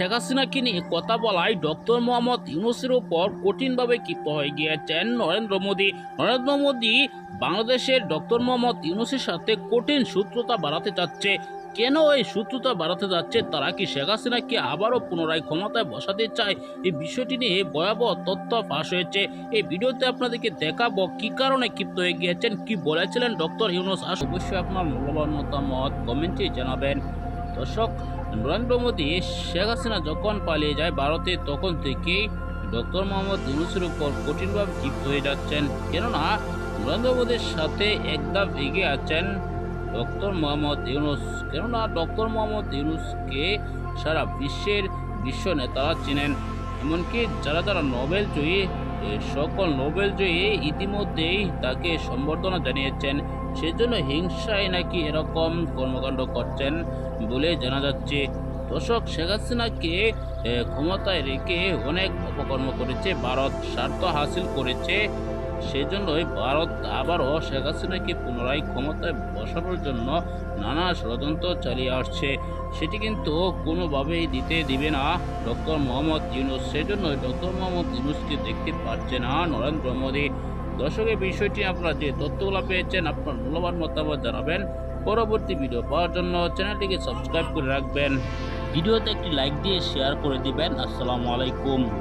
শেখ হাসিনাকে নিয়ে কথা বলায়? ডক্টর মোহাম্মদ ইউনুসের উপর কঠিনভাবে ক্ষিপ্ত হয়ে গিয়েছেন নরেন্দ্র মোদী। নরেন্দ্র মোদী বাংলাদেশের ডক্টর মোহাম্মদ ইউনুসের সাথে কঠিন সূত্রতা বাড়াতে চাচ্ছে। কেন এই সূত্রতা বাড়াতে যাচ্ছে? তারা কি শেখ হাসিনাকে আবারও পুনরায় ক্ষমতায় বসাতে চায়? এই বিষয়টি নিয়ে ভয়াবহ তথ্য ফাঁস হয়েছে। এই ভিডিওতে আপনাদেরকে দেখাবো কি কারণে ক্ষিপ্ত হয়ে গিয়েছেন, কি বলেছিলেন ডক্টর ইউনুস। আস অবশ্যই আপনার মূল্যবান মতামত কমেন্টে জানাবেন। দর্শক, নরেন্দ্র মোদী শেখ হাসিনা যখন পালিয়ে যায় ভারতে, তখন থেকেই ডক্টর মোহাম্মদ ইউনুসের উপর কঠিনভাবে ক্ষিপ্ত হয়ে যাচ্ছেন। কেননা, নরেন্দ্র মোদীর সাথে একদম এগিয়ে আছেন ডক্টর মোহাম্মদ ইউনুস। কেননা, ডক্টর মোহাম্মদ ইউনুসকে সারা বিশ্বের বিশ্ব নেতারা চিনেন। এমনকি যারা যারা নোবেল জয়ী সকল নোবেল জয়ী ইতিমধ্যেই তাকে সম্বর্ধনা জানিয়েছেন। সেজন্য হিংসায় নাকি এরকম কর্মকাণ্ড করছেন বলে জানা যাচ্ছে। দর্শক, শেখ হাসিনাকে ক্ষমতায় রেখে অনেক অপকর্ম করেছে, ভারত স্বার্থ হাসিল করেছে। সেজন্যই ভারত আবারও শেখ হাসিনাকে পুনরায় ক্ষমতায় বসানোর জন্য নানা ষড়যন্ত্র চালিয়ে আসছে। সেটি কিন্তু কোনোভাবেই দিতে দিবে না ডক্টর মোহাম্মদ ইউনুস। সেজন্যই ডক্টর মোহাম্মদ ইউনুসকে দেখতে পাচ্ছে না নরেন্দ্র মোদী। দর্শকের বিষয়টি আপনারা যে তথ্যগুলো পেয়েছেন, আপনার মূল্যবান মতামত জানাবেন। পরবর্তী ভিডিও পাওয়ার জন্য চ্যানেলটিকে সাবস্ক্রাইব করে রাখবেন। ভিডিওতে একটি লাইক দিয়ে শেয়ার করে দিবেন। আসসালামু আলাইকুম।